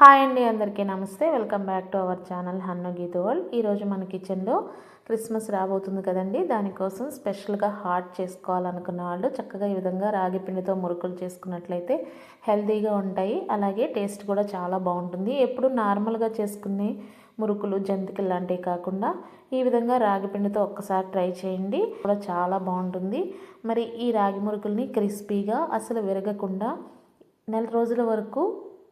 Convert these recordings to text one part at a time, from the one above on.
Hi అండి అందరికీ నమస్తే. Welcome back to our channel Hannu Geetha world. ఈరోజు మన కిచెన్లో క్రిస్మస్ రాబోతుంది కదండి. దానికోసం స్పెషల్గా హాట్ చేసుకోవాలనుకున్న వాళ్ళు చక్కగా ఈ విధంగా రాగి పిండితో మురుకులు చేసుకున్నట్లయితే హెల్తీగా ఉంటాయి. అలాగే టేస్ట్ కూడా చాలా బాగుంటుంది. ఎప్పుడు నార్మల్గా చేసుకునే మురుకులు జంతికలు లాంటివి కాకుండా ఈ విధంగా రాగి పిండితో ఒక్కసారి ట్రై చేయండి. కూడా చాలా బాగుంటుంది. మరి ఈ రాగి మురుకుల్ని క్రిస్పీగా అసలు విరగకుండా నెల రోజుల వరకు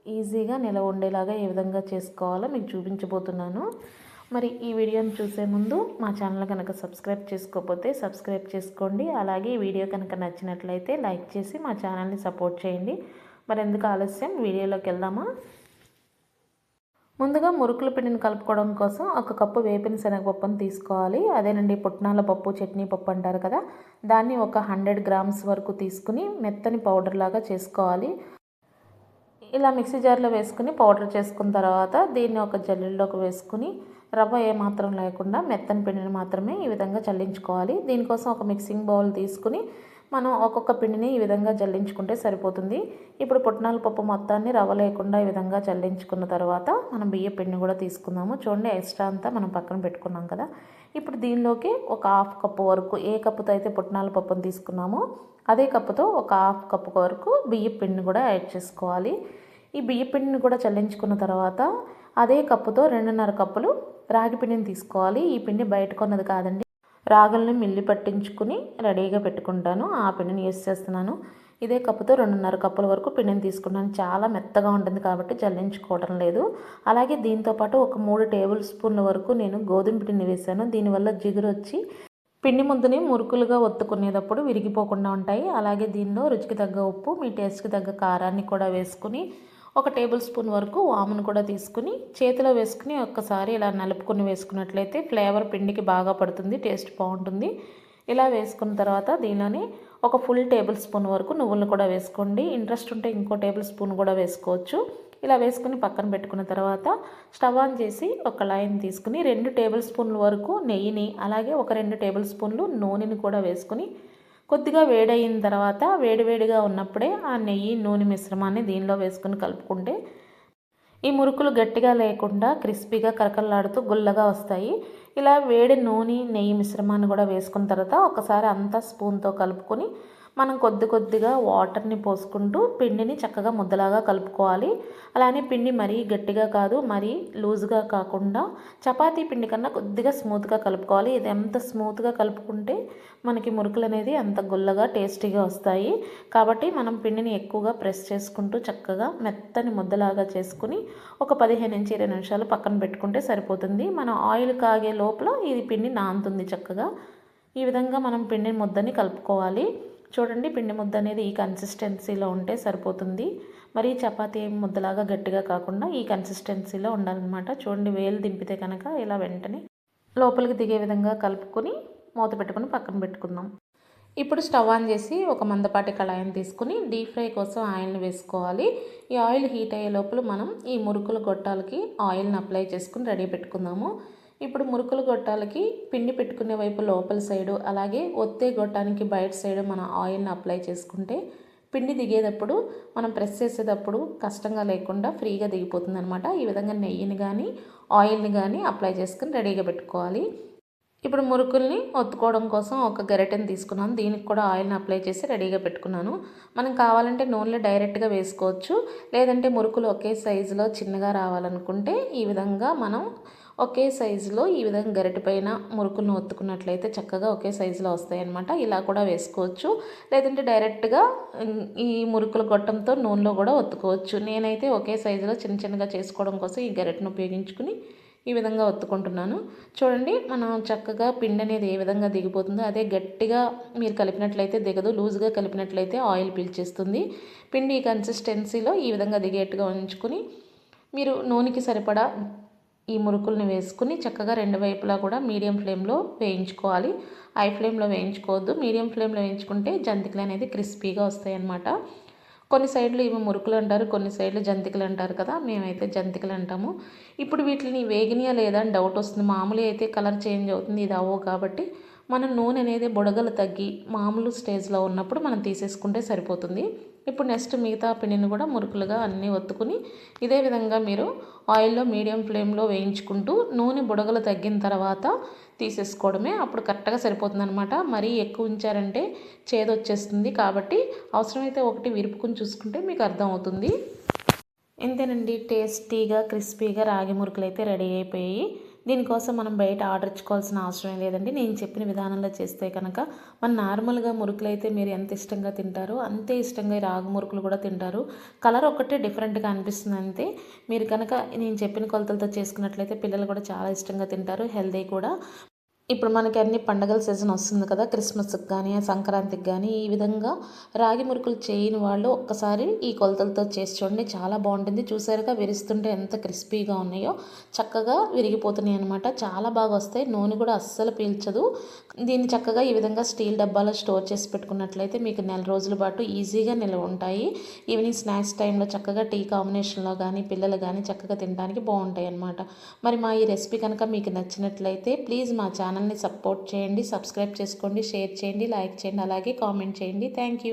ఈజీగా నిలవ ఉండేలాగా ఏ విధంగా చేసుకోవాలో మీకు చూపించబోతున్నాను. మరి ఈ వీడియోని చూసే ముందు మా ఛానల్ కనుక సబ్స్క్రైబ్ చేసుకోకపోతే సబ్స్క్రైబ్ చేసుకోండి. అలాగే ఈ వీడియో కనుక నచ్చినట్లయితే లైక్ చేసి మా ఛానల్ని సపోర్ట్ చేయండి. మరి ఎందుకు ఆలస్యం? వీడియోలోకి వెళ్దామా? ముందుగా మురుకుల పిండిని కలుపుకోవడం కోసం ఒక కప్పు వేపిన శనగపప్పును తీసుకోవాలి. అదేనండి పుట్నాల పప్పు చట్నీ పప్పు అంటారు కదా. దాన్ని ఒక హండ్రెడ్ గ్రామ్స్ వరకు తీసుకుని మెత్తని పౌడర్ లాగా చేసుకోవాలి. ఇలా మిక్సీ జార్లో వేసుకుని పౌడర్ చేసుకున్న తర్వాత దీన్ని ఒక జల్లుల్లోకి వేసుకుని రవ్వ ఏమాత్రం లేకుండా మెత్తని పిండిని మాత్రమే ఈ విధంగా చల్లించుకోవాలి. దీనికోసం ఒక మిక్సింగ్ బౌల్ తీసుకుని మనం ఒక్కొక్క పిండిని ఈ విధంగా జల్లించుకుంటే సరిపోతుంది. ఇప్పుడు పుట్నాల పప్పు మొత్తాన్ని రవ్వ లేకుండా ఈ విధంగా చల్లించుకున్న తర్వాత మనం బియ్య పిండిని కూడా తీసుకుందాము. చూడండి ఎక్స్ట్రా అంతా మనం పక్కన పెట్టుకున్నాం కదా. ఇప్పుడు దీనిలోకి ఒక హాఫ్ కప్పు వరకు ఏ కప్పుతో అయితే పుట్నాల పప్పును తీసుకున్నామో అదే కప్పుతో ఒక హాఫ్ కప్పు వరకు బియ్య పిండిని కూడా యాడ్ చేసుకోవాలి. ఈ బియ్య పిండిని కూడా చల్లించుకున్న తర్వాత అదే కప్పుతో రెండున్నర కప్పులు రాగి పిండిని తీసుకోవాలి. ఈ పిండి బయట కొన్నది కాదండి. రాగుల్ని మిల్లి పట్టించుకుని రెడీగా పెట్టుకుంటాను. ఆ పిండిని యూస్ చేస్తున్నాను. ఇదే కప్పుతో రెండున్నర కప్పుల వరకు పిండిని తీసుకున్నాను. చాలా మెత్తగా ఉంటుంది కాబట్టి జల్లించుకోవడం లేదు. అలాగే దీంతోపాటు ఒక మూడు టేబుల్ స్పూన్ల వరకు నేను గోధుమ పిండిని వేసాను దీనివల్ల జిగురు వచ్చి పిండి ముద్దని మురుకులుగా ఒత్తుకునేటప్పుడు విరిగిపోకుండా ఉంటాయి. అలాగే దీనిలో రుచికి తగ్గ ఉప్పు మీ టేస్ట్కి తగ్గ కారాన్ని కూడా వేసుకుని ఒక టేబుల్ స్పూన్ వరకు వామును కూడా తీసుకుని చేతిలో వేసుకుని ఒక్కసారి ఇలా నలుపుకొని వేసుకున్నట్లయితే ఫ్లేవర్ పిండికి బాగా పడుతుంది టేస్ట్ బాగుంటుంది. ఇలా వేసుకున్న తర్వాత దీనిలోనే ఒక ఫుల్ టేబుల్ స్పూన్ వరకు నువ్వులను కూడా వేసుకోండి. ఇంట్రెస్ట్ ఉంటే ఇంకో టేబుల్ స్పూన్ కూడా వేసుకోవచ్చు. ఇలా వేసుకుని పక్కన పెట్టుకున్న తర్వాత స్టవ్ ఆన్ చేసి ఒక లైన్ తీసుకుని రెండు టేబుల్ స్పూన్ల వరకు నెయ్యిని అలాగే ఒక రెండు టేబుల్ స్పూన్లు నూనెని కూడా వేసుకుని కొద్దిగా వేడయిన తర్వాత వేడివేడిగా ఉన్నప్పుడే ఆ నెయ్యి నూనె మిశ్రమాన్ని దీనిలో వేసుకుని కలుపుకుంటే ఈ మురుకులు గట్టిగా లేకుండా క్రిస్పీగా కరకల్లాడుతూ గుల్లగా వస్తాయి. ఇలా వేడి నూనె నెయ్యి మిశ్రమాన్ని కూడా వేసుకున్న తర్వాత ఒకసారి అంతా స్పూన్తో కలుపుకొని మనం కొద్ది కొద్దిగా వాటర్ని పోసుకుంటూ పిండిని చక్కగా ముద్దలాగా కలుపుకోవాలి. అలానే పిండి మరీ గట్టిగా కాదు మరీ లూజ్గా కాకుండా చపాతీ పిండి కన్నా కొద్దిగా స్మూత్గా కలుపుకోవాలి. ఇది ఎంత స్మూత్గా కలుపుకుంటే మనకి మురుకులు అనేది అంత గుల్లగా టేస్టీగా వస్తాయి. కాబట్టి మనం పిండిని ఎక్కువగా ప్రెస్ చేసుకుంటూ చక్కగా మెత్తని ముద్దలాగా చేసుకుని ఒక పదిహేను నుంచి ఇరవై నిమిషాలు పక్కన పెట్టుకుంటే సరిపోతుంది. మనం ఆయిల్ కాగే లోపల ఇది పిండి నానుతుంది చక్కగా. ఈ విధంగా మనం పిండి ముద్దని కలుపుకోవాలి. చూడండి పిండి ముద్ద అనేది ఈ కన్సిస్టెన్సీలో ఉంటే సరిపోతుంది. మరి చపాతీ ముద్దలాగా గట్టిగా కాకుండా ఈ కన్సిస్టెన్సీలో ఉండాలన్నమాట. చూడండి వేలు దింపితే కనుక ఇలా వెంటనే లోపలికి దిగే విధంగా కలుపుకొని మూత పెట్టుకొని పక్కన పెట్టుకుందాం. ఇప్పుడు స్టవ్ ఆన్ చేసి ఒక మందపాటి కళాయిని తీసుకుని డీప్ ఫ్రై కోసం ఆయిల్ని వేసుకోవాలి. ఈ ఆయిల్ హీట్ అయ్యే లోపల మనం ఈ మురుకుల గొట్టాలకి ఆయిల్ని అప్లై చేసుకుని రెడీ పెట్టుకుందాము. ఇప్పుడు మురుకులు గొట్టాలకి పిండి పెట్టుకునే వైపు లోపల సైడు అలాగే ఒత్తే గొట్టానికి బయట సైడు మన ఆయిల్ని అప్లై చేసుకుంటే పిండి దిగేటప్పుడు మనం ప్రెస్ చేసేటప్పుడు కష్టంగా లేకుండా ఫ్రీగా దిగిపోతుంది అనమాట ఈ విధంగా నెయ్యిని కానీ ఆయిల్ని కానీ అప్లై చేసుకుని రెడీగా పెట్టుకోవాలి. ఇప్పుడు మురుకుల్ని ఒత్తుకోవడం కోసం ఒక గరిటెని తీసుకున్నాను. దీనికి కూడా ఆయిల్ని అప్లై చేసి రెడీగా పెట్టుకున్నాను. మనం కావాలంటే నూనెలో డైరెక్ట్గా వేసుకోవచ్చు. లేదంటే మురుకులు ఒకే సైజులో చిన్నగా రావాలనుకుంటే ఈ విధంగా మనం ఒకే సైజులో ఈ విధంగా గరిటె పైన మురుకులను ఒత్తుకున్నట్లయితే చక్కగా ఒకే సైజులో వస్తాయి అనమాట ఇలా కూడా వేసుకోవచ్చు. లేదంటే డైరెక్ట్గా ఈ మురుకుల గొట్టంతో నూనెలో కూడా ఒత్తుకోవచ్చు. నేనైతే ఒకే సైజులో చిన్న చిన్నగా చేసుకోవడం కోసం ఈ గరిటెను ఉపయోగించుకుని ఈ విధంగా ఒత్తుకుంటున్నాను. చూడండి మనం చక్కగా పిండి అనేది ఏ విధంగా దిగిపోతుందో అదే గట్టిగా మీరు కలిపినట్లయితే దిగదు లూజ్గా కలిపినట్లయితే ఆయిల్ పీల్చేస్తుంది. పిండి కన్సిస్టెన్సీలో ఈ విధంగా దిగేట్టుగా ఉంచుకుని మీరు నూనెకి సరిపడా ఈ మురుకుల్ని వేసుకుని చక్కగా రెండు వైపులా కూడా మీడియం ఫ్లేమ్లో వేయించుకోవాలి. హై ఫ్లేమ్లో వేయించుకోవద్దు. మీడియం ఫ్లేమ్లో వేయించుకుంటే జంతికలు అనేది క్రిస్పీగా వస్తాయి అన్నమాట కొన్ని సైడ్లు ఇవి మురుకులు అంటారు కొన్ని సైడ్లు జంతికలు అంటారు కదా మేమైతే జంతికలు అంటాము. ఇప్పుడు వీటిని వేగినయా లేదా అని డౌట్ వస్తుంది. మామూలు అయితే కలర్ చేంజ్ అవుతుంది. ఇది అవ్వవు కాబట్టి మన నూనె అనేది బుడగలు తగ్గి మామూలు స్టేజ్లో ఉన్నప్పుడు మనం తీసేసుకుంటే సరిపోతుంది. ఇప్పుడు నెక్స్ట్ మిగతా పిండిని కూడా మురుకులుగా అన్నీ ఒత్తుకుని ఇదే విధంగా మీరు ఆయిల్లో మీడియం ఫ్లేమ్లో వేయించుకుంటూ నూనె బుడగలు తగ్గిన తర్వాత తీసేసుకోవడమే అప్పుడు కరెక్ట్గా సరిపోతుంది అనమాట మరీ ఎక్కువ ఉంచారంటే చేదొచ్చేస్తుంది కాబట్టి అవసరమైతే ఒకటి విరుపుకుని చూసుకుంటే మీకు అర్థమవుతుంది. ఇంతేనండి. టేస్టీగా క్రిస్పీగా రాగి మురుకులు అయితే రెడీ అయిపోయాయి. దీనికోసం మనం బయట ఆర్డర్ ఇచ్చుకోవాల్సిన అవసరం లేదండి. నేను చెప్పిన విధానంలో చేస్తే కనుక మన నార్మల్గా మురుకులు అయితే మీరు ఎంత ఇష్టంగా తింటారో అంతే ఇష్టంగా రాగు మురుకులు కూడా తింటారు. కలర్ ఒకటే డిఫరెంట్గా అనిపిస్తుంది అంతే. మీరు కనుక నేను చెప్పిన కొలతలతో చేసుకున్నట్లయితే పిల్లలు కూడా చాలా ఇష్టంగా తింటారు. హెల్దీ కూడా. ఇప్పుడు మనకి అన్ని పండగల సీజన్ వస్తుంది కదా క్రిస్మస్కి కానీ సంక్రాంతికి కానీ ఈ విధంగా రాగి మురుకులు చేయని వాళ్ళు ఒక్కసారి ఈ కొలతలతో చేసి చూడండి. చాలా బాగుంటుంది. చూసారుగా విరుస్తుంటే ఎంత క్రిస్పీగా ఉన్నాయో. చక్కగా విరిగిపోతున్నాయి అనమాట చాలా బాగా వస్తాయి. నూనె కూడా అస్సలు పీల్చదు. దీన్ని చక్కగా ఈ విధంగా స్టీల్ డబ్బాలో స్టోర్ చేసి పెట్టుకున్నట్లయితే మీకు నెల రోజుల పాటు ఈజీగా నిల్వ ఉంటాయి. ఈవినింగ్ స్నాక్స్ టైంలో చక్కగా టీ కాంబినేషన్లో కానీ పిల్లలు కానీ చక్కగా తినడానికి బాగుంటాయి అనమాట మరి మా ఈ రెసిపీ కనుక మీకు నచ్చినట్లయితే ప్లీజ్ మా ఛానల్ ఛానల్ని సపోర్ట్ చేయండి సబ్స్క్రైబ్ చేసుకోండి షేర్ చేయండి లైక్ చేయండి అలాగే కామెంట్ చేయండి. Thank you.